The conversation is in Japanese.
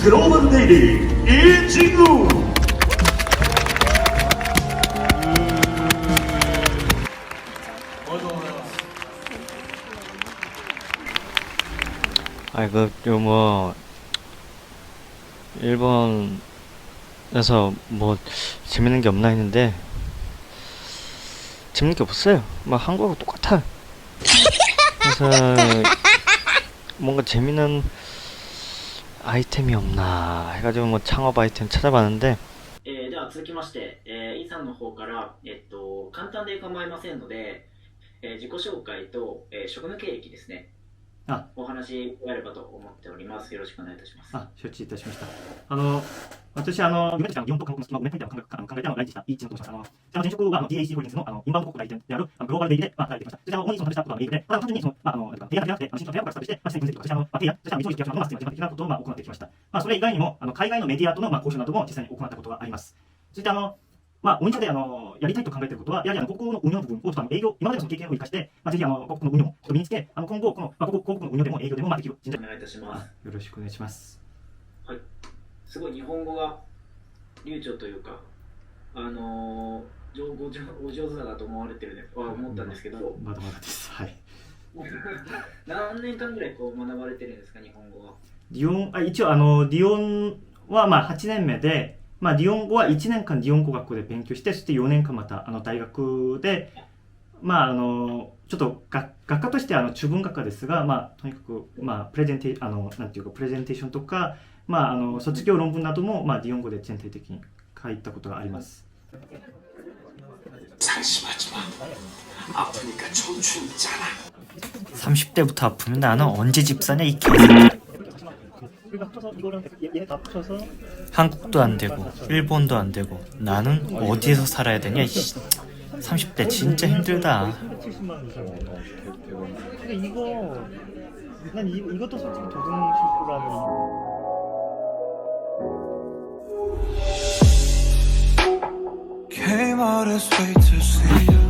들어오는 대리 일진우 아이고 그, 뭐 일본에서 뭐 재밌는 게 없나 했는데 재밌는 게 없어요. 막 한국하고 똑같아. 그래서 뭔가 재밌는 아이템이 없나 해가지고 뭐 창업 아이템 찾아봤는데, えーでは続きまして、えーイさんの方から、えっと、簡単で構いませんので、えー自己紹介と、えー職務経歴ですね。 あお話があればと思っております。よろしくお願いいたします。あ、承知いたしました。あの、私、あの、夢ちゃん、日本と韓国の隙間を埋め込みたいな考え考えてあの来日したイーチンと申します。あの、あの前職はあの DAC ホールディングスのあのインバウンド国内店であるあのグローバルデイリーで、まあ、働いてきました。そして、あの、主にその話したことは英語で、ただ単純にその、まあ、あの、提案だけじゃなくて、あの、新商品をからして、まあ、実際に分析とか、そして、あの、まあ、提案、そして、あの、未承認契約書の、まあ、実的なことを、まあ、行ってきました。まあ、それ以外にも、あの、海外のメディアとの、まあ、交渉なども実際に行ったことがあります。そして、あの、まあ、お店であのやりたいと考えていることは、やはりあの広告の運用の部分をちょっとあの営業、今までのその経験を生かして、まあ、ぜひあの広告の運用をちょっと身につけ、あの今後、この、まあ、広告広告の運用でも営業でもまあできる人材お願いいたします。よろしくお願いします。すごい日本語が流暢というか、あのー、上ご上お上手だなと思われてるね、は思ったんですけど、まだまだです。はい。何年間ぐらいこう学ばれてるんですか、日本語は？ディオン、あ一応あの、ディオンはまあ8年目で、まあ、ディオン語は1年間ディオン語学校で勉強して、そして4年間またあの大学で、まああの、ちょっと学学科としてあの中文学科ですが、まあ、とにかく、まあ、プレゼンテあの、なんていうか、プレゼンテーションとか、まあ、あの卒業論文なども、まあ、ディオン語で全体的に書いたことがあります。 잠시만지만 아프니까 청춘 있잖아 30대부터 아프면 나는 언제 집 사냐 이 개. 한국도 안 되고 일본도 안 되고 나는 어디에서 살아야 되냐 이씨. 30대 진짜 힘들다. 근데 이거, 난 이, 이것도 솔직히 도둑 심부라면. Came out as fate to see you